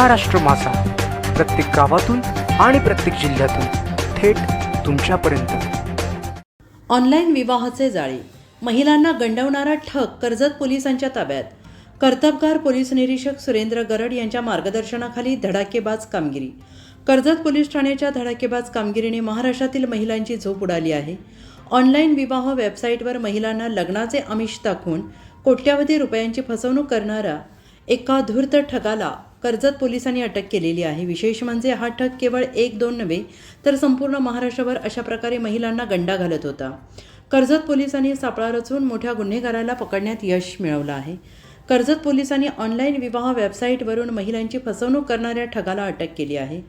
महाराष्ट्र मासा प्रत्येक गावातून आणि प्रत्येक जिल्ह्यातून थेट तुमच्यापर्यंत. ऑनलाईन विवाहाचे जाळे. महिलांना गंडवणारा ठग कर्जत पोलिसांच्या ताब्यात. कर्तबगार पोलीस निरीक्षक सुरेंद्र गरड यांच्या मार्गदर्शनाखाली धडाकेबाज कामगिरी. कर्जत पोलीस ठाण्याच्या धडाकेबाज कामगिरीने महाराष्ट्रातील महिलांची झोप उडाली आहे. ऑनलाईन विवाह वेबसाईटवर महिलांना लग्नाचे आमिष दाखवून कोट्यावधी रुपयांची फसवणूक करणारा एका धूर्त ठगाला कर्जत पोलिसांनी अटक केलेली आहे. विशेष म्हणजे हा ठग केवळ एक दोन नव्हे तर संपूर्ण महाराष्ट्रभर अशा प्रकारे महिलांना गंडा घालत होता. कर्जत पोलिसांनी सापळा रचून मोठ्या गुन्हेगाराला पकडण्यात यश मिळवलं आहे. कर्जत पोलिसांनी ऑनलाईन विवाह वेबसाईटवरून महिलांची फसवणूक करणाऱ्या ठगाला अटक केली आहे.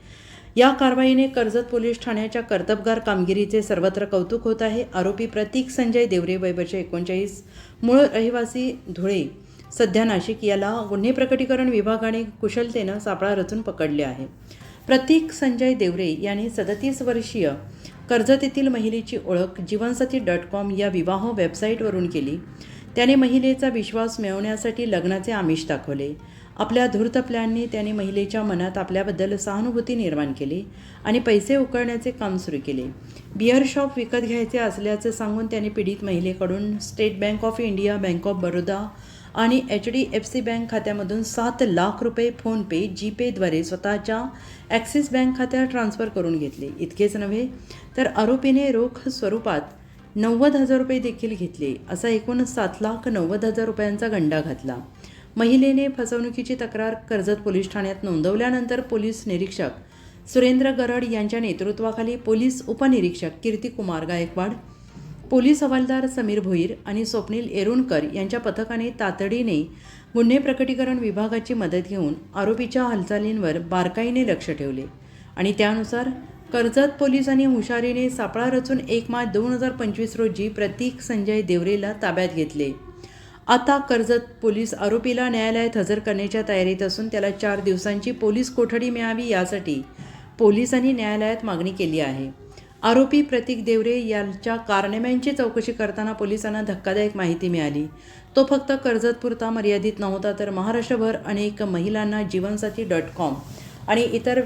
या कारवाईने कर्जत पोलीस ठाण्याच्या कर्तबगार कामगिरीचे सर्वत्र कौतुक होत आहे. आरोपी प्रतीक संजय देवरे वय वर्ष एकोणचाळीस मूळ रहिवासी धुळे सध्या नाशिक याला गुन्हे प्रकटीकरण विभागाने कुशलतेनं सापळा रचून पकडले आहे. प्रतीक संजय देवरे यांनी सदतीस वर्षीय कर्जत येथील महिलेची ओळख जीवनसाथी डॉट कॉम या विवाह वेबसाईटवरून केली. त्याने महिलेचा विश्वास मिळवण्यासाठी लग्नाचे आमिष दाखवले. आपल्या धूर्त प्लॅनने त्याने महिलेच्या मनात आपल्याबद्दल सहानुभूती निर्माण केली आणि पैसे उकळण्याचे काम सुरू केले. बिअर शॉप विकत घ्यायचे असल्याचं सांगून त्याने पीडित महिलेकडून state bank of India bank of Baroda आणि H D F C bank खात्यामधून सात लाख रुपये फोनपे जीपेद्वारे स्वतःच्या ॲक्सिस बँक खात्यात ट्रान्स्फर करून घेतले. इतकेच नव्हे तर आरोपीने रोख स्वरूपात नव्वद हजार रुपये देखील घेतले. असा एकूण सात लाख नव्वद हजार रुपयांचा गंडा घातला. महिलेने फसवणुकीची तक्रार कर्जत पोलीस ठाण्यात नोंदवल्यानंतर पोलीस निरीक्षक सुरेंद्र गरड यांच्या नेतृत्वाखाली पोलीस उपनिरीक्षक कीर्तिकुमार गायकवाड पोलीस हवालदार समीर भोईर आणि स्वप्नील एरुणकर यांच्या पथकाने तातडीने गुन्हे प्रकटीकरण विभागाची मदत घेऊन आरोपीच्या हालचालींवर बारकाईने लक्ष ठेवले आणि त्यानुसार कर्जत पोलिसांनी हुशारीने सापळा रचून एक मार्च दोन हजार पंचवीस रोजी प्रतीक संजय देवरेला ताब्यात घेतले. आता कर्जत पोलीस आरोपीला न्यायालयात हजर करण्याच्या तयारीत असून त्याला चार दिवसांची पोलीस कोठडी मिळावी यासाठी पोलिसांनी न्यायालयात मागणी केली आहे. आरोपी प्रतीक देवरे यांच्या कारनाम्यांची चौकशी करताना पोलिसांना धक्कादायक माहिती मिळाली. तो फक्त कर्जतपुरता मर्यादित नव्हता तर महाराष्ट्रभर अनेक महिलांना जीवनसाथी डॉट कॉम आणि इतर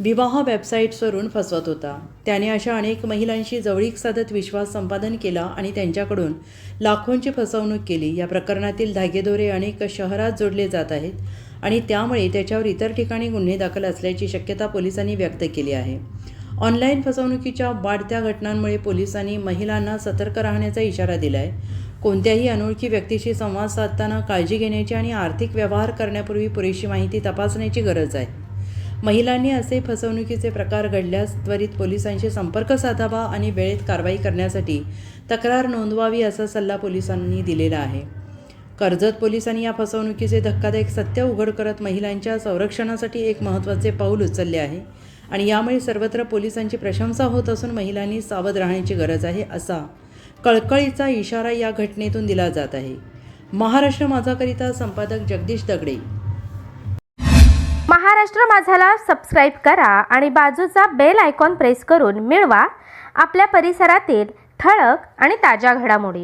विवाह वेबसाईट्सवरून फसवत होता. त्याने अशा अनेक महिलांशी जवळीक साधत विश्वास संपादन केला आणि त्यांच्याकडून लाखोंची फसवणूक केली. या प्रकरणातील धागेदोरे अनेक शहरात जोडले जात आहेत आणि त्यामुळे त्याच्यावर इतर ठिकाणी गुन्हे दाखल असल्याची शक्यता पोलिसांनी व्यक्त केली आहे. ऑनलाईन फसवणुकीच्या वाढत्या घटनांमुळे पोलिसांनी महिलांना सतर्क राहण्याचा इशारा दिला आहे कोणत्याही अनोळखी व्यक्तीशी संवाद साधताना काळजी घेण्याची आणि आर्थिक व्यवहार करण्यापूर्वी पुरेशी माहिती तपासण्याची गरज आहे. महिलांनी असे फसवणुकीचे प्रकार घडल्यास त्वरित पोलिसांशी संपर्क साधावा आणि वेळेत कारवाई करण्यासाठी तक्रार नोंदवावी असा सल्ला पोलिसांनी दिलेला आहे. कर्जत पोलिसांनी या फसवणुकीचे धक्कादायक सत्य उघड करत महिलांच्या संरक्षणासाठी एक महत्त्वाचे पाऊल उचलले आहे. आणि यामुळे सर्वत्र पोलिसांची प्रशंसा होत असून महिलांनी सावध राहण्याची गरज आहे असा कळकळीचा इशारा या घटनेतून दिला जात आहे. महाराष्ट्र माझाकरिता संपादक जगदीश दगडे. महाराष्ट्र माझाला सबस्क्राईब करा आणि बाजूचा बेल आयकॉन प्रेस करून मिळवा. आपल्या परिसरातील ठळक आणि ताज्या घडामोडी.